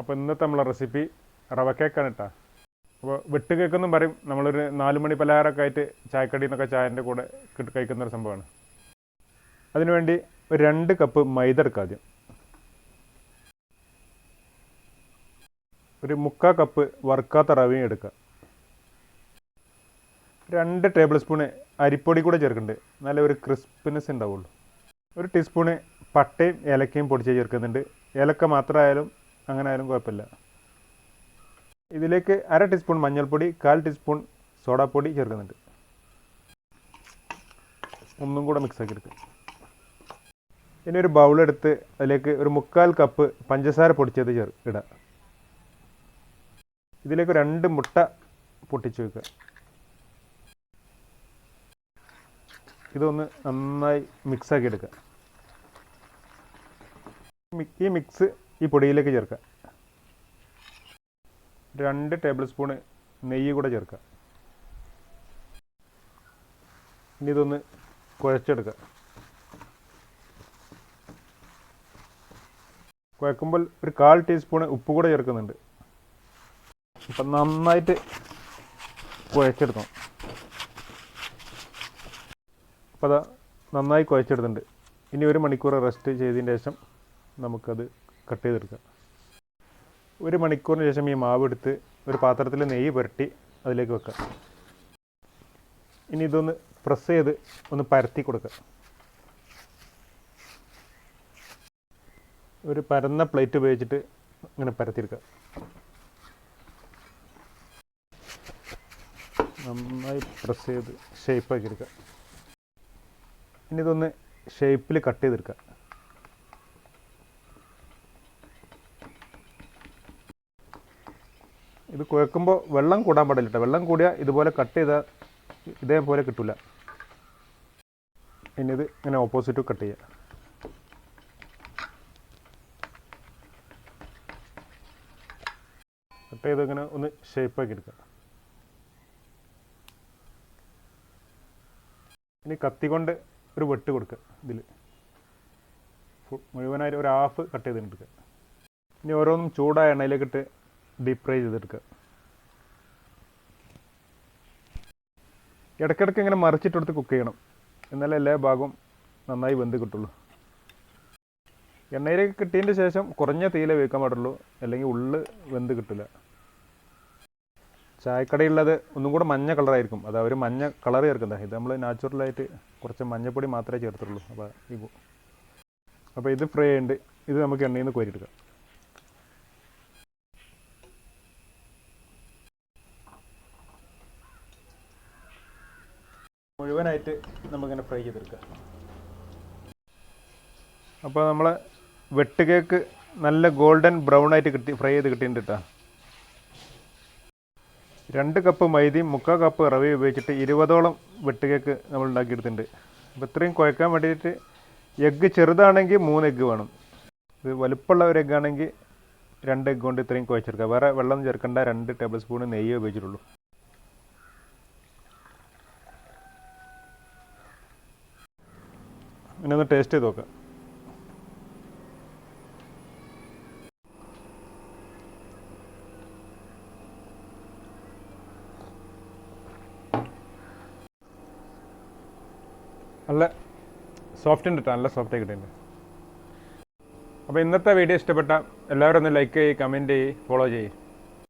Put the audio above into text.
അപ്പോൾ ഇന്നത്തെ നമ്മളെ റെസിപ്പി റവ കേക്കാണ് കേട്ടോ അപ്പോൾ വെട്ട് കേക്കെന്നും പറയും. നമ്മളൊരു നാല് മണി പലഹാരമൊക്കെ ആയിട്ട് ചായക്കടി എന്നൊക്കെ ചായന്റെ കൂടെ കഴിക്കുന്ന ഒരു സംഭവമാണ്. അതിനുവേണ്ടി ഒരു രണ്ട് കപ്പ് മൈദ എടുക്കുക ആദ്യം. ഒരു മുക്കാ കപ്പ് വറുക്കാത്ത റവയും എടുക്കുക രണ്ട് ടേബിൾ സ്പൂണ് അരിപ്പൊടി കൂടെ ചേർക്കുന്നുണ്ട് നല്ല ഒരു ക്രിസ്പിനെസ് ഉണ്ടാവുള്ളൂ. ഒരു ടീസ്പൂണ് പട്ടയും ഏലക്കയും പൊടിച്ച് ചേർക്കുന്നുണ്ട്. ഏലക്ക മാത്രമായാലും അങ്ങനെ ആയാലും കുഴപ്പമില്ല. ഇതിലേക്ക് അര ടീസ്പൂൺ മഞ്ഞൾപ്പൊടി കാൽ ടീസ്പൂൺ സോഡാപ്പൊടി ചേർക്കുന്നുണ്ട്. ഒന്നും കൂടെ മിക്സ് ആക്കി എടുക്കുക ഇനി ഒരു ബൗളെടുത്ത് അതിലേക്ക് ഒരു മുക്കാൽ കപ്പ് പഞ്ചസാര പൊടിച്ചത് ചേർ ഇടുക ഇതിലേക്ക് രണ്ട് മുട്ട പൊട്ടിച്ചു വെക്കുക. ഇതൊന്ന് നന്നായി മിക്സാക്കി എടുക്കുക. ഈ മിക്സ് ഈ പൊടിയിലേക്ക് ചേർക്കുക. രണ്ട് ടേബിൾ സ്പൂണ് നെയ്യ് കൂടെ ചേർക്കുക. ഇനി ഇതൊന്ന് കുഴച്ചെടുക്കുക. കുഴക്കുമ്പോൾ ഒരു കാൽ ടീസ്പൂണ് ഉപ്പ് കൂടെ ചേർക്കുന്നുണ്ട്. അപ്പം നന്നായിട്ട് കുഴച്ചെടുക്കണം. അപ്പോൾ അതാ നന്നായി കുഴച്ചെടുത്തിട്ടുണ്ട്. ഇനി ഒരു മണിക്കൂർ റെസ്റ്റ് ചെയ്തതിന് ശേഷം നമുക്കത് കട്ട് ചെയ്തെടുക്കുക. ഒരു മണിക്കൂറിന് ശേഷം ഈ മാവ് എടുത്ത് ഒരു പാത്രത്തിൽ നെയ്യ് പുരട്ടി അതിലേക്ക് വെക്കുക. ഇനി ഇതൊന്ന് പ്രസ് ചെയ്ത് ഒന്ന് പരത്തി കൊടുക്കുക. ഒരു പരന്ന പ്ലേറ്റ് ഉപയോഗിച്ചിട്ട് ഇങ്ങനെ പരത്തിയെടുക്കുക. നന്നായി പ്രസ് ചെയ്ത് ഷേപ്പാക്കി എടുക്കുക. ഇനി ഇതൊന്ന് ഷേപ്പിൽ കട്ട് ചെയ്തെടുക്കുക. ഇത് കുഴക്കുമ്പോൾ വെള്ളം കൂടാൻ പാടില്ല കേട്ടോ വെള്ളം കൂടിയാൽ ഇതുപോലെ കട്ട് ചെയ്താൽ ഇതേപോലെ കിട്ടില്ല ഇനി ഇത് ഇങ്ങനെ ഓപ്പോസിറ്റ് കട്ട് ചെയ്യാം. കട്ട് ചെയ്ത് ഇങ്ങനെ ഒന്ന് ഷേപ്പാക്കി എടുക്കാം. ഇനി കത്തി കൊണ്ട് ഒരു വെട്ട് കൊടുക്കുക ഇതിൽ മുഴുവനായിട്ട് ഒരു ഹാഫ് കട്ട് ചെയ്തെടുക്കുക ഇനി ഓരോന്നും ചൂടായ എണ്ണയിലേക്കിട്ട് ഡീപ് ഫ്രൈ ചെയ്തെടുക്കുക. ഇടയ്ക്കിടയ്ക്ക് ഇങ്ങനെ മറിച്ചിട്ടെടുത്ത് കുക്ക് ചെയ്യണം. എന്നാലേ എല്ലാ ഭാഗവും നന്നായി വെന്ത് കിട്ടുള്ളൂ. എണ്ണയിലേക്ക് കിട്ടിയതിന്റെ ശേഷം കുറഞ്ഞ തീയിലേ വേവിക്കാൻ പാടുള്ളൂ. അല്ലെങ്കിൽ ഉള്ള് വെന്ത് കിട്ടില്ല. ചായക്കടയുള്ളത് ഒന്നും കൂടെ മഞ്ഞ കളറായിരിക്കും അത് അവർ മഞ്ഞ കളർ ചേർക്കുന്നത്. ഇത് നമ്മൾ നാച്ചുറലായിട്ട് കുറച്ച് മഞ്ഞപ്പൊടി മാത്രമേ ചേർത്തുള്ളൂ അപ്പോൾ ഈ അപ്പോൾ ഇത് ഫ്രൈ ഉണ്ട് ഇത് നമുക്ക് എണ്ണയിൽ നിന്ന് കോരിയെടുക്കാം. മുഴുവനായിട്ട് നമുക്കിങ്ങനെ ഫ്രൈ ചെയ്തെടുക്കാം. അപ്പോൾ നമ്മളെ വെട്ട് കേക്ക് നല്ല ഗോൾഡൻ ബ്രൗൺ ആയിട്ട് കിട്ടി ഫ്രൈ ചെയ്ത് കിട്ടിയിട്ടുണ്ട് കേട്ടോ രണ്ട് കപ്പ് മൈദയും മുക്കാൽ കപ്പ് റവയും ഉപയോഗിച്ചിട്ട് ഇരുപതോളം വെട്ട് കേക്ക് നമ്മൾ ഉണ്ടാക്കിയെടുത്തിട്ടുണ്ട്. അപ്പോൾ ഇത്രയും കുഴക്കാൻ വേണ്ടിയിട്ട് എഗ്ഗ് ചെറുതാണെങ്കിൽ മൂന്ന് എഗ്ഗ് വേണം. ഇത് വലുപ്പമുള്ള ഒരു എഗ്ഗാണെങ്കിൽ രണ്ട് എഗ്ഗ് കൊണ്ട് ഇത്രയും കുഴച്ചെടുക്കുക വേറെ വെള്ളം ചേർക്കേണ്ട രണ്ട് ടേബിൾ സ്പൂൺ നെയ്യേ ഉപയോഗിച്ചിട്ടുള്ളൂ. ഇനി ഒന്ന് ടേസ്റ്റ് ചെയ്ത് നോക്കാം. നല്ല സോഫ്റ്റ് ഉണ്ട് കേട്ടോ നല്ല സോഫ്റ്റ് ആയി കിട്ടിയിട്ടുണ്ട്. അപ്പോൾ ഇന്നത്തെ വീഡിയോ ഇഷ്ടപ്പെട്ട എല്ലാവരും ഒന്ന് ലൈക്ക് ചെയ്യ് കമന്റ് ചെയ്യ് ഫോളോ ചെയ്യ്.